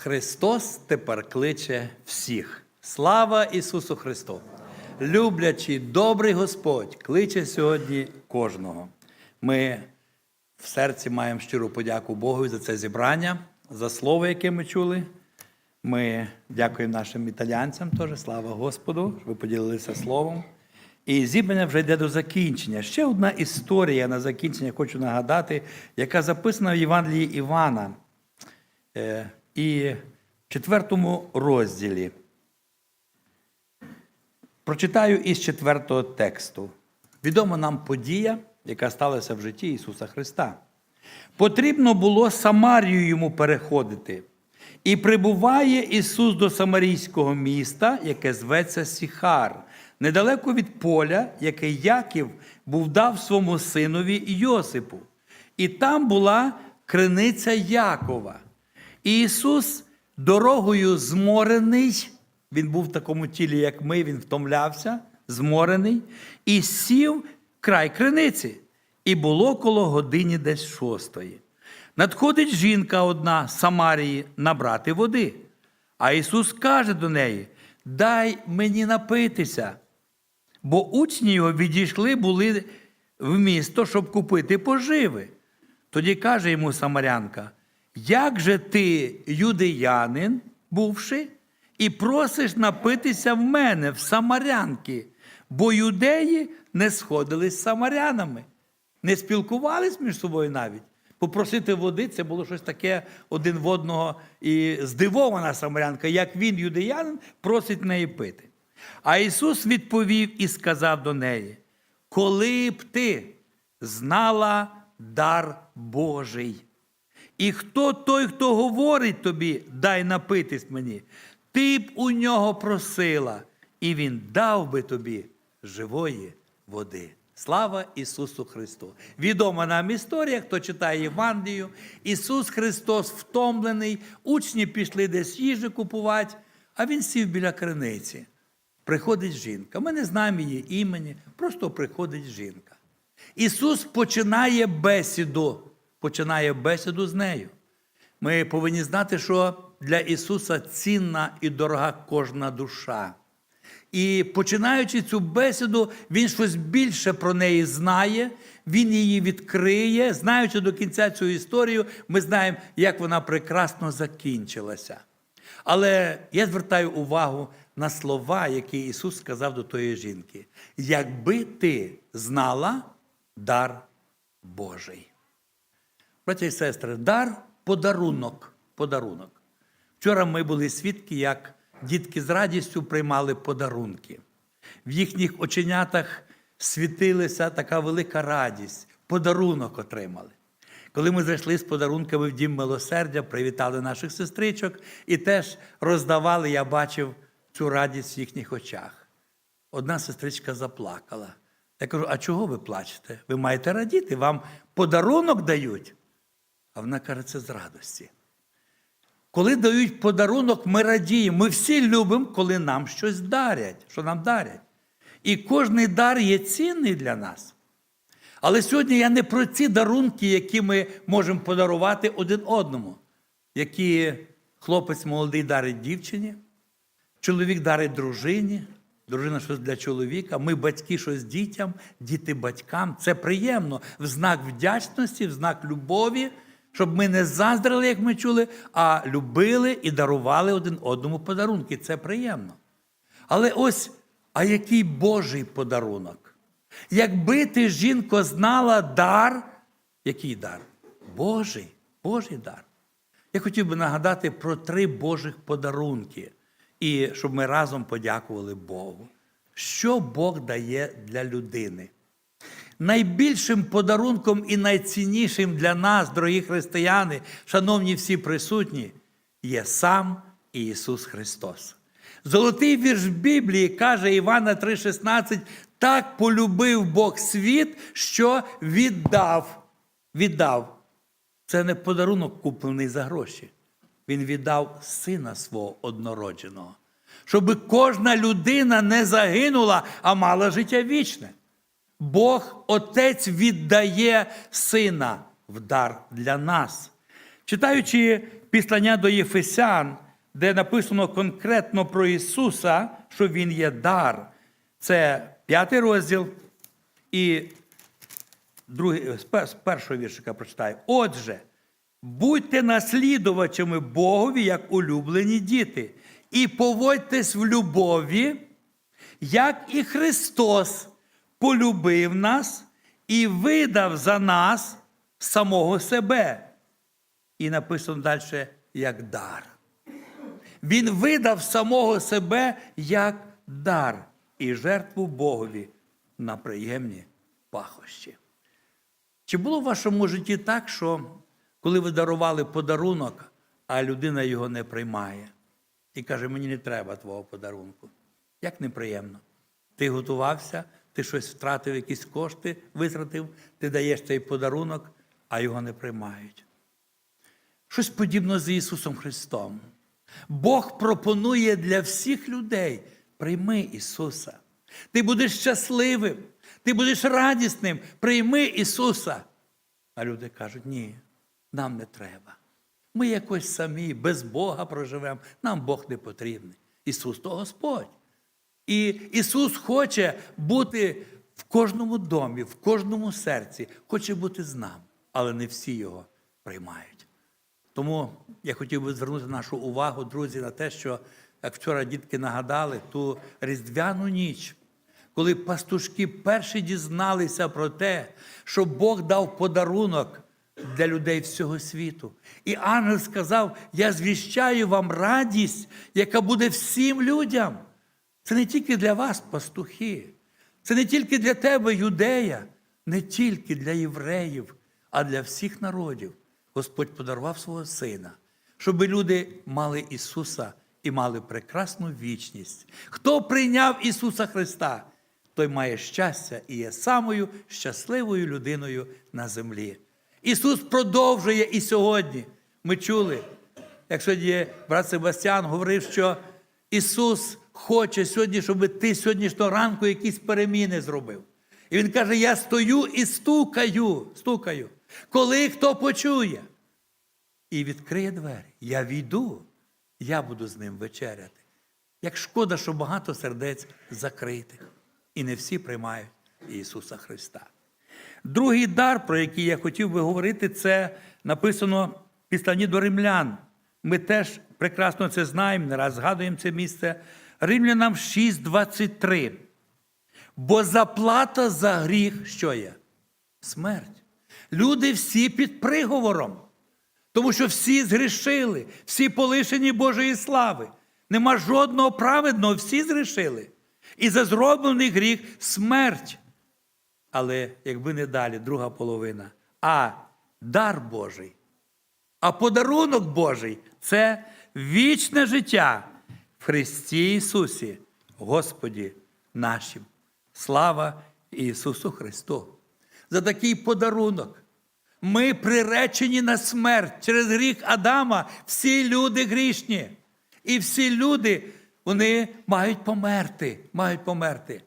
Христос тепер кличе всіх. Слава Ісусу Христу! Люблячий, добрий Господь кличе сьогодні кожного. Ми в серці маємо щиру подяку Богу за це зібрання, за слово, яке ми чули. Ми дякуємо нашим італійцям теж, слава Господу, що ви поділилися словом. І зібрання вже йде до закінчення. Ще одна історія на закінчення хочу нагадати, яка записана в Євангелії Івана. І четвертому розділі. Прочитаю із четвертого тексту. Відома нам подія, яка сталася в житті Ісуса Христа. Потрібно було Самарію йому переходити. І прибуває Ісус до Самарійського міста, яке зветься Сіхар, недалеко від поля, яке Яків був дав своєму синові Йосипу. І там була криниця Якова. І Ісус дорогою зморений, він був в такому тілі, як ми, він втомлявся, зморений, і сів край криниці. І було коло годині десь шостої. Надходить жінка одна з Самарії набрати води. А Ісус каже до неї: Дай мені напитися. Бо учні його відійшли були в місто, щоб купити поживи. Тоді каже йому Самарянка: Як же ти, юдеянин, бувши, і просиш напитися в мене, в самарянки, бо юдеї не сходились з самарянами, не спілкувались між собою навіть. Попросити води це було щось таке один в одного і здивована самарянка, як він, юдеянин, просить неї пити. А Ісус відповів і сказав до неї: Коли б ти знала дар Божий, і хто той, хто говорить тобі, дай напитись мені, ти б у нього просила, і він дав би тобі живої води. Слава Ісусу Христу! Відома нам історія, хто читає Євангелію. Ісус Христос втомлений, учні пішли десь їжі купувати, а Він сів біля криниці. Приходить жінка. Ми не знаємо її імені, просто приходить жінка. Ісус починає бесіду, починає бесіду з нею. Ми повинні знати, що для Ісуса цінна і дорога кожна душа. І починаючи цю бесіду, Він щось більше про неї знає, Він її відкриє. Знаючи до кінця цю історію, ми знаємо, як вона прекрасно закінчилася. Але я звертаю увагу на слова, які Ісус сказав до тої жінки: якби ти знала дар Божий. Браті і сестри, дар подарунок. подарунок. Вчора ми були свідки, як дітки з радістю приймали подарунки. В їхніх оченятах світилася така велика радість, подарунок отримали. Коли ми зайшли з подарунками в дім милосердя, привітали наших сестричок і теж роздавали, я бачив цю радість в їхніх очах. Одна сестричка заплакала. Я кажу: а чого ви плачете? Ви маєте радіти, вам подарунок дають. А вона каже, це з радості. Коли дають подарунок, ми радіємо. Ми всі любимо, коли нам щось дарять, що нам дарять. І кожний дар є цінний для нас. Але сьогодні я не про ці дарунки, які ми можемо подарувати один одному, які хлопець молодий дарить дівчині, чоловік дарить дружині, дружина щось для чоловіка, ми батьки щось дітям, діти батькам. Це приємно в знак вдячності, в знак любові, щоб ми не заздрили, як ми чули, а любили і дарували один одному подарунки. Це приємно. Але ось, а який Божий подарунок? Якби ти, жінко, знала дар, який дар? Божий, Божий дар. Я хотів би нагадати про три Божих подарунки, і щоб ми разом подякували Богу. Що Бог дає для людини? Найбільшим подарунком і найціннішим для нас, дорогі християни, шановні всі присутні, є сам Ісус Христос. Золотий вірш Біблії каже Івана 3,16, так полюбив Бог світ, що віддав. Віддав. Це не подарунок, куплений за гроші. Він віддав сина свого однородженого, щоб кожна людина не загинула, а мала життя вічне. Бог Отець віддає сина в дар для нас. Читаючи післання до Єфесян, де написано конкретно про Ісуса, що Він є дар, це п'ятий розділ і другий, з першого віршика прочитаю. Отже, будьте наслідувачами Богові, як улюблені діти, і поводьтесь в любові, як і Христос полюбив нас і видав за нас самого себе. І написано далі, як дар. Він видав самого себе як дар і жертву Богові на приємні пахощі. Чи було в вашому житті так, що коли ви дарували подарунок, а людина його не приймає і каже, мені не треба твого подарунку? Як неприємно. Ти готувався, ти щось втратив, якісь кошти витратив, ти даєш цей подарунок, а його не приймають. Щось подібне з Ісусом Христом. Бог пропонує для всіх людей: прийми Ісуса. Ти будеш щасливим, ти будеш радісним, прийми Ісуса. А люди кажуть, ні, нам не треба. Ми якось самі, без Бога проживемо, нам Бог не потрібний. Ісус то Господь. І Ісус хоче бути в кожному домі, в кожному серці, хоче бути з нами, але не всі його приймають. Тому я хотів би звернути нашу увагу, друзі, на те, що, як вчора дітки нагадали, ту різдвяну ніч, коли пастушки перші дізналися про те, що Бог дав подарунок для людей всього світу. І ангел сказав: Я звіщаю вам радість, яка буде всім людям. Це не тільки для вас, пастухи, це не тільки для тебе, юдея, не тільки для євреїв, а для всіх народів. Господь подарував свого сина, щоб люди мали Ісуса і мали прекрасну вічність. Хто прийняв Ісуса Христа, той має щастя і є самою щасливою людиною на землі. Ісус продовжує і сьогодні. Ми чули, як сьогодні брат Себастьян говорив, що Ісус хоче сьогодні, щоб ти сьогоднішнього ранку якісь переміни зробив. І Він каже: Я стою і стукаю, стукаю, коли хто почує. І відкриє двері. Я війду, я буду з ним вечеряти. Як шкода, що багато сердець закритих, і не всі приймають Ісуса Христа. Другий дар, про який я хотів би говорити, це написано післанні до римлян. Ми теж прекрасно це знаємо, не раз згадуємо це місце. Римлянам 6,23. Бо заплата за гріх, що є? Смерть. Люди всі під приговором. Тому що всі згрішили, всі полишені Божої слави. Нема жодного праведного, всі згрішили. І за зроблений гріх смерть. Але якби не далі, друга половина, а дар Божий, а подарунок Божий це вічне життя в Христі Ісусі, Господі нашим. Слава Ісусу Христу! За такий подарунок. Ми приречені на смерть через гріх Адама. Всі люди грішні. І всі люди, вони мають померти, мають померти.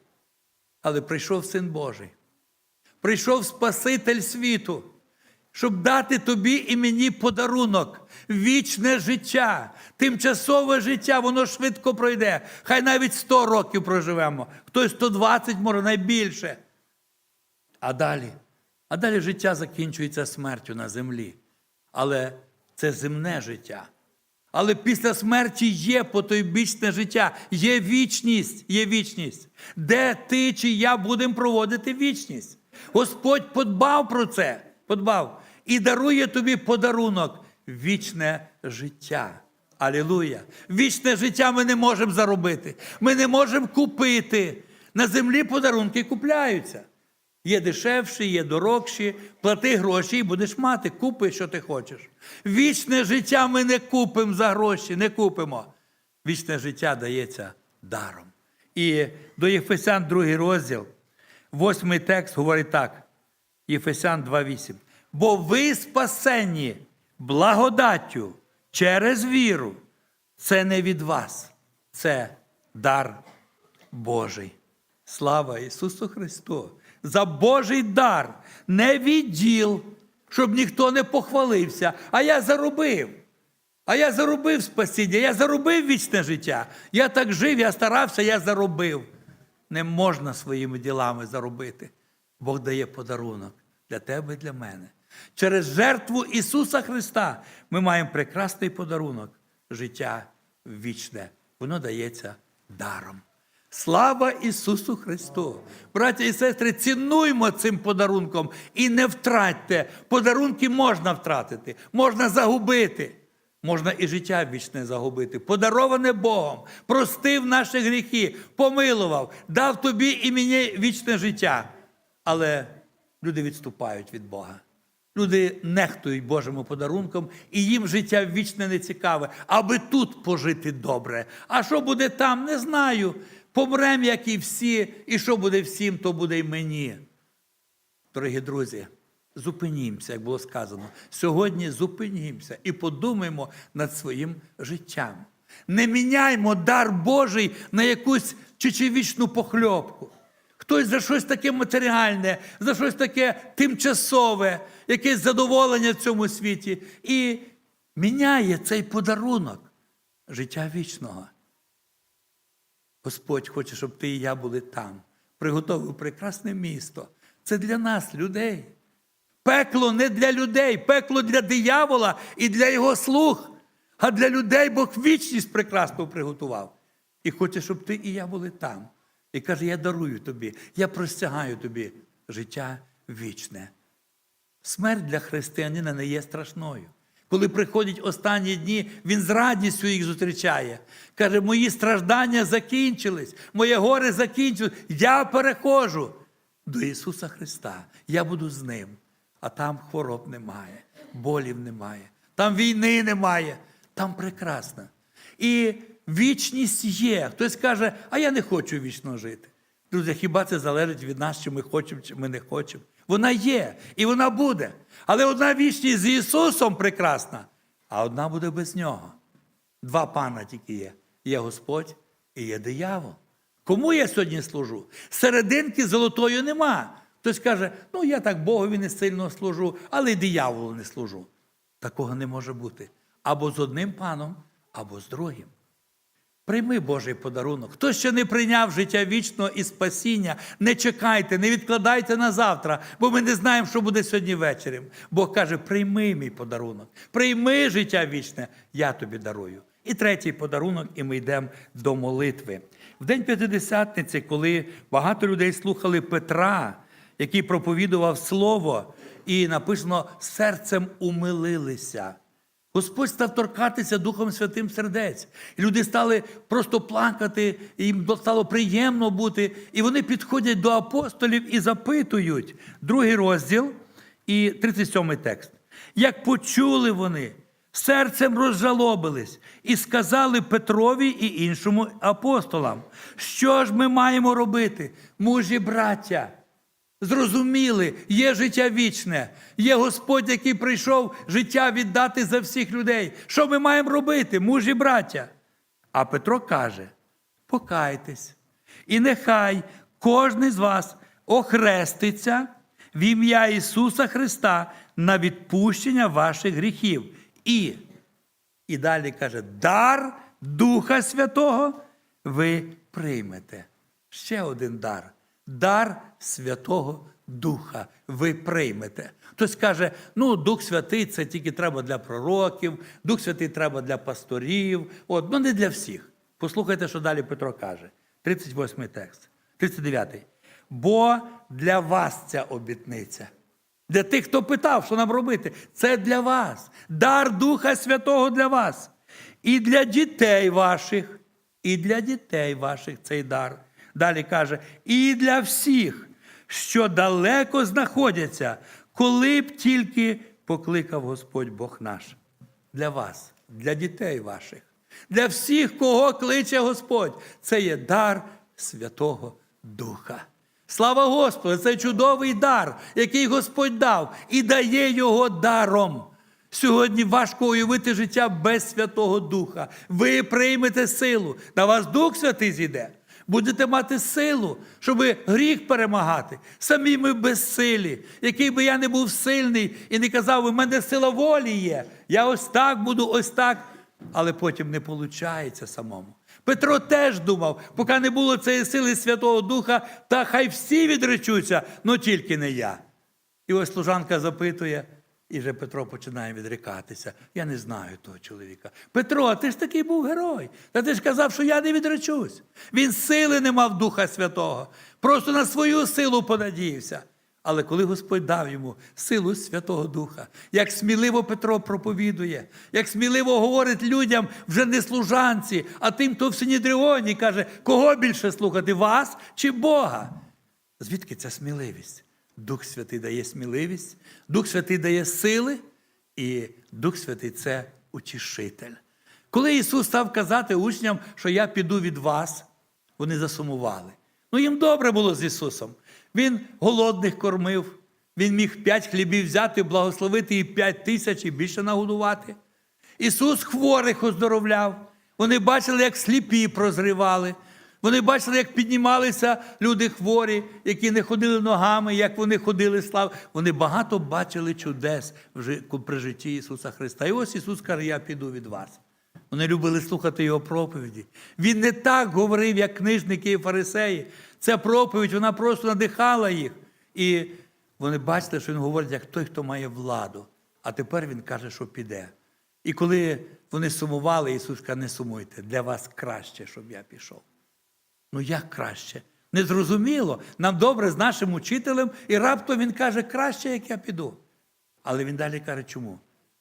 Але прийшов Син Божий. Прийшов Спаситель світу, щоб дати тобі і мені подарунок, вічне життя, тимчасове життя, воно швидко пройде. Хай навіть 100 років проживемо, хтось 120, може найбільше. А далі, а далі життя закінчується смертю на землі. Але це земне життя. Але після смерті є потойбічне життя, є вічність, є вічність. Де ти чи я будемо проводити вічність? Господь подбав про це, подбав і дарує тобі подарунок вічне життя. Алілуя! Вічне життя ми не можемо заробити. Ми не можемо купити. На землі подарунки купляються. Є дешевші, є дорогші, плати гроші і будеш мати, купи, що ти хочеш. Вічне життя ми не купимо за гроші, не купимо. Вічне життя дається даром. І до Єфесян, другий розділ, восьмий текст говорить так: Єфесян 2,8. Бо ви спасені благодаттю через віру. Це не від вас, це дар Божий. Слава Ісусу Христу! За Божий дар, не від діл, щоб ніхто не похвалився. А я заробив. А я заробив спасіння, я заробив вічне життя. Я так жив, я старався, я заробив. Не можна своїми ділами заробити. Бог дає подарунок для тебе і для мене. Через жертву Ісуса Христа ми маємо прекрасний подарунок життя вічне. Воно дається даром. Слава Ісусу Христу! Браття і сестри, цінуймо цим подарунком і не втратьте. Подарунки можна втратити, можна загубити. Можна і життя вічне загубити. Подароване Богом, простив наші гріхи, помилував, дав тобі і мені вічне життя. Але люди відступають від Бога. Люди нехтують Божим подарунком, і їм життя вічне не цікаве, аби тут пожити добре. А що буде там, не знаю. Помрем, як і всі, і що буде всім, то буде й мені. Дорогі друзі, зупинімося, як було сказано. Сьогодні зупинімося і подумаємо над своїм життям. Не міняймо дар Божий на якусь чечевічну похльопку. Хтось за щось таке матеріальне, за щось таке тимчасове, якесь задоволення в цьому світі. І міняє цей подарунок життя вічного. Господь хоче, щоб ти і я були там. Приготовив прекрасне місто. Це для нас, людей. Пекло не для людей, пекло для диявола і для його слуг. А для людей Бог вічність прекрасно приготував. І хоче, щоб ти і я були там. І каже: я дарую тобі, я простягаю тобі життя вічне. Смерть для християнина не є страшною. Коли приходять останні дні, він з радістю їх зустрічає. Каже, мої страждання закінчились, моє горе закінчилось. Я переходжу до Ісуса Христа. Я буду з Ним. А там хвороб немає, болів немає, там війни немає, там прекрасно. І вічність є. Хтось каже, а я не хочу вічно жити. Друзі, хіба це залежить від нас, чи ми хочемо, чи ми не хочемо? Вона є і вона буде. Але одна вічність з Ісусом прекрасна, а одна буде без нього. Два пана тільки є: є Господь і є диявол. Кому я сьогодні служу? Серединки золотої нема. Хтось каже, ну я так Богові не сильно служу, але й дияволу не служу. Такого не може бути. Або з одним паном, або з другим. Прийми Божий подарунок. Хто ще не прийняв життя вічного і спасіння, не чекайте, не відкладайте на завтра, бо ми не знаємо, що буде сьогодні ввечері. Бог каже: прийми мій подарунок, прийми життя вічне, я тобі дарую. І третій подарунок, і ми йдемо до молитви. В день П'ятидесятниці, коли багато людей слухали Петра, який проповідував Слово, і написано серцем умилилися. Господь став торкатися Духом Святим сердець. І люди стали просто плакати, і їм стало приємно бути. І вони підходять до апостолів і запитують. Другий розділ і 37 текст. Як почули вони, серцем розжалобились і сказали Петрові і іншому апостолам, що ж ми маємо робити, мужі браття? Зрозуміли, є життя вічне, є Господь, який прийшов життя віддати за всіх людей. Що ми маємо робити, мужі браття? А Петро каже: покайтесь, і нехай кожен з вас охреститься в ім'я Ісуса Христа на відпущення ваших гріхів. І, і далі каже, дар Духа Святого ви приймете. Ще один дар дар Святого Духа ви приймете. Хтось каже, ну, Дух Святий це тільки треба для пророків, Дух Святий треба для пасторів, от, ну не для всіх. Послухайте, що далі Петро каже. 38 текст, 39. Бо для вас ця обітниця. Для тих, хто питав, що нам робити, це для вас. Дар Духа Святого для вас. І для дітей ваших, і для дітей ваших цей дар. Далі каже, і для всіх, що далеко знаходяться, коли б тільки покликав Господь Бог наш. Для вас, для дітей ваших, для всіх, кого кличе Господь. Це є дар Святого Духа. Слава Господу! Це чудовий дар, який Господь дав, і дає його даром. Сьогодні важко уявити життя без Святого Духа. Ви приймете силу, на вас Дух Святий зійде. Будете мати силу, щоб гріх перемагати. Самі ми безсилі. Який би я не був сильний і не казав, у мене сила волі є. Я ось так буду, ось так. Але потім не виходить самому. Петро теж думав, поки не було цієї сили Святого Духа, та хай всі відречуться, але тільки не я. І ось служанка запитує, і вже Петро починає відрікатися. Я не знаю того чоловіка. Петро, ти ж такий був герой. Та ти ж казав, що я не відречусь. Він сили не мав Духа Святого. Просто на свою силу понадіявся. Але коли Господь дав йому силу Святого Духа, як сміливо Петро проповідує, як сміливо говорить людям вже не служанці, а тим, хто в Синідріоні, каже, кого більше слухати, вас чи Бога? Звідки ця сміливість? Дух Святий дає сміливість, Дух Святий дає сили, і Дух Святий це утішитель. Коли Ісус став казати учням, що я піду від вас, вони засумували. Ну, їм добре було з Ісусом. Він голодних кормив, Він міг п'ять хлібів взяти, благословити і п'ять тисяч і більше нагодувати. Ісус хворих оздоровляв. Вони бачили, як сліпі прозривали. Вони бачили, як піднімалися люди хворі, які не ходили ногами, як вони ходили слав. Вони багато бачили чудес при житті Ісуса Христа. І ось Ісус каже, я піду від вас. Вони любили слухати Його проповіді. Він не так говорив, як книжники і фарисеї. Ця проповідь, вона просто надихала їх. І вони бачили, що він говорить, як той, хто має владу. А тепер він каже, що піде. І коли вони сумували, Ісус каже, не сумуйте, для вас краще, щоб я пішов. Ну як краще? Незрозуміло. Нам добре з нашим учителем, і раптом він каже, краще, як я піду. Але він далі каже, чому?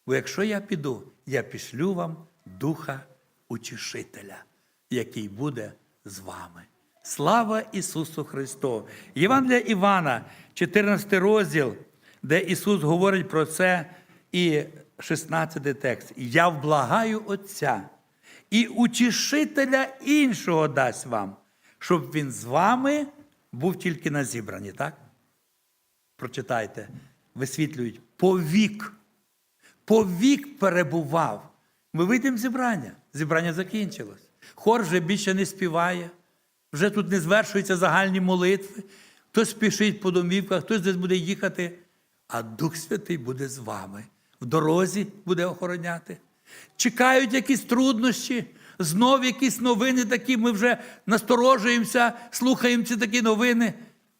Бо якщо я піду, я пішлю вам Духа Утішителя, який буде з вами. Слава Ісусу Христу! Євангелія Івана, 14 розділ, де Ісус говорить про це, і 16 текст. Я вблагаю Отця і утішителя іншого дасть вам, щоб він з вами був тільки на зібранні, так? Прочитайте, висвітлюють повік. Повік перебував. Ми вийдемо з зібрання. Зібрання закінчилось. Хор вже більше не співає, вже тут не звершуються загальні молитви. Хтось спішить по домівках, хтось десь буде їхати, а Дух Святий буде з вами. В дорозі буде охороняти. Чекають якісь труднощі, знов якісь новини такі. Ми вже насторожуємося, слухаємо ці такі новини.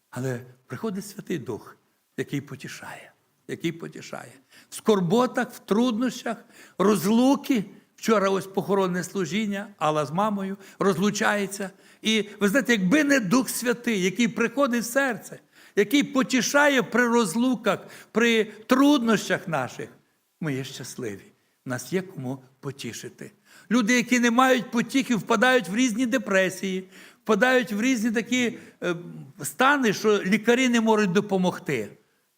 Але приходить Святий Дух, який потішає, який потішає. В скорботах, в труднощах, розлуки. Вчора ось похоронне служіння, Алла з мамою розлучається. І ви знаєте, якби не Дух Святий, який приходить в серце, який потішає при розлуках, при труднощах наших, ми є щасливі. Нас є кому потішити. Люди, які не мають потіхи, впадають в різні депресії, впадають в різні такі е, стани, що лікарі не можуть допомогти.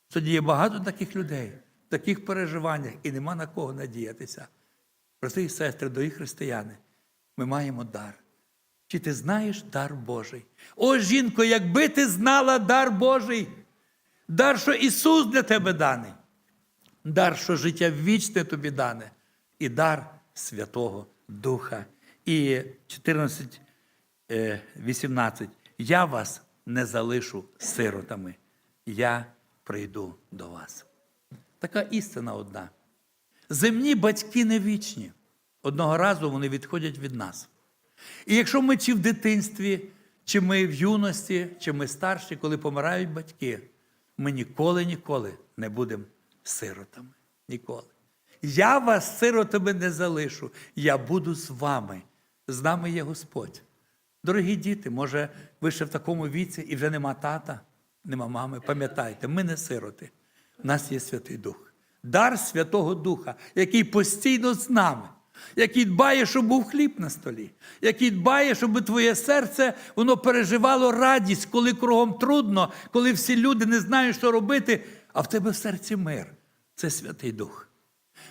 Тоді є багато таких людей, в таких переживаннях, і нема на кого надіятися. Брати і сестри, дорогі християни, ми маємо дар. Чи ти знаєш дар Божий? О, жінко, якби ти знала дар Божий, дар, що Ісус для тебе даний, дар, що життя вічне тобі дане, і дар Святого Духа. І 14, е, 18. Я вас не залишу сиротами, я прийду до вас. Така істина одна. Земні батьки не вічні. Одного разу вони відходять від нас. І якщо ми чи в дитинстві, чи ми в юності, чи ми старші, коли помирають батьки, ми ніколи, ніколи не будемо сиротами. Ніколи. Я вас, сиротами, не залишу. Я буду з вами. З нами є Господь. Дорогі діти, може, ви ще в такому віці і вже нема тата, нема мами. Пам'ятайте, ми не сироти. У нас є Святий Дух. Дар Святого Духа, який постійно з нами, який дбає, щоб був хліб на столі, який дбає, щоб твоє серце воно переживало радість, коли кругом трудно, коли всі люди не знають, що робити, а в тебе в серці мир. Це Святий Дух.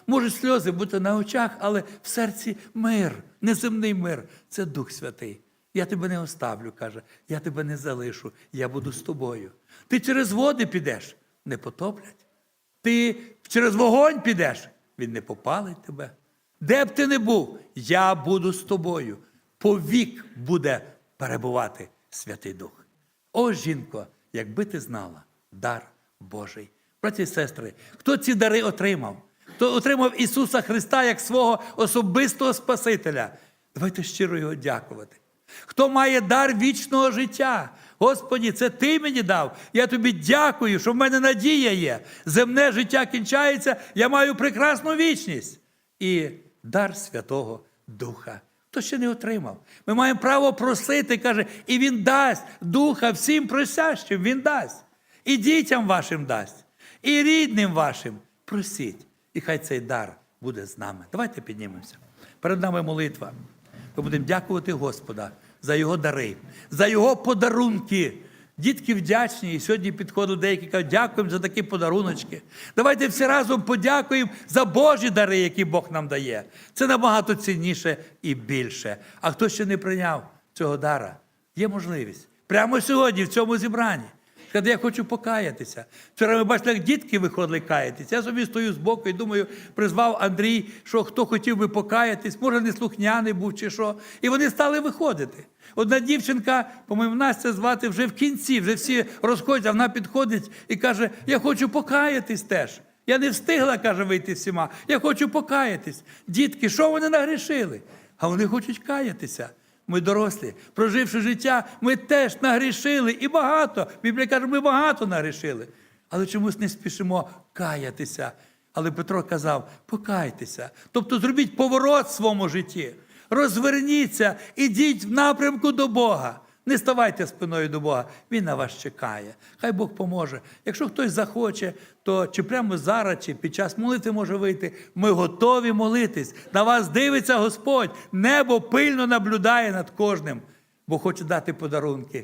Можуть сльози бути на очах, але в серці мир, неземний мир це Дух Святий. Я тебе не оставлю, каже, я тебе не залишу, я буду з тобою. Ти через води підеш, не потоплять. Ти через вогонь підеш, він не попалить тебе. Де б ти не був, я буду з тобою. Повік буде перебувати Святий Дух. О, жінко, якби ти знала дар Божий. Браті і сестри, хто ці дари отримав? Хто отримав Ісуса Христа як свого особистого Спасителя? Давайте щиро його дякувати. Хто має дар вічного життя? Господі, це ти мені дав. Я тобі дякую, що в мене надія є. Земне життя кінчається, я маю прекрасну вічність. І дар Святого Духа. Хто ще не отримав? Ми маємо право просити, каже, і Він дасть Духа всім просящим, Він дасть. І дітям вашим дасть, і рідним вашим. Просіть. І хай цей дар буде з нами. Давайте піднімемося. Перед нами молитва. Ми будемо дякувати Господа за його дари, за його подарунки. Дітки вдячні, і сьогодні підходять деякі кажуть, дякуємо за такі подаруночки. Давайте всі разом подякуємо за Божі дари, які Бог нам дає. Це набагато цінніше і більше. А хто ще не прийняв цього дара, є можливість прямо сьогодні, в цьому зібранні. Сказати, я хочу покаятися. Вчора ми бачили, як дітки виходили каятися. Я собі стою збоку і думаю, призвав Андрій, що хто хотів би покаятись, може, не слухняний був чи що. І вони стали виходити. Одна дівчинка, по-моєму, Настя звати вже в кінці, вже всі розходяться, вона підходить і каже: Я хочу покаятись теж. Я не встигла, каже, вийти всіма. Я хочу покаятись. Дітки, що вони нагрішили? А вони хочуть каятися. Ми дорослі, проживши життя, ми теж нагрішили і багато. Біблія каже, ми багато нагрішили. Але чомусь не спішимо каятися. Але Петро казав: покайтеся. Тобто зробіть поворот в своєму житті, розверніться, ідіть в напрямку до Бога. Не ставайте спиною до Бога, Він на вас чекає. Хай Бог поможе. Якщо хтось захоче, то чи прямо зараз, чи під час молитви може вийти, ми готові молитись. На вас дивиться Господь. Небо пильно наблюдає над кожним, бо хоче дати подарунки.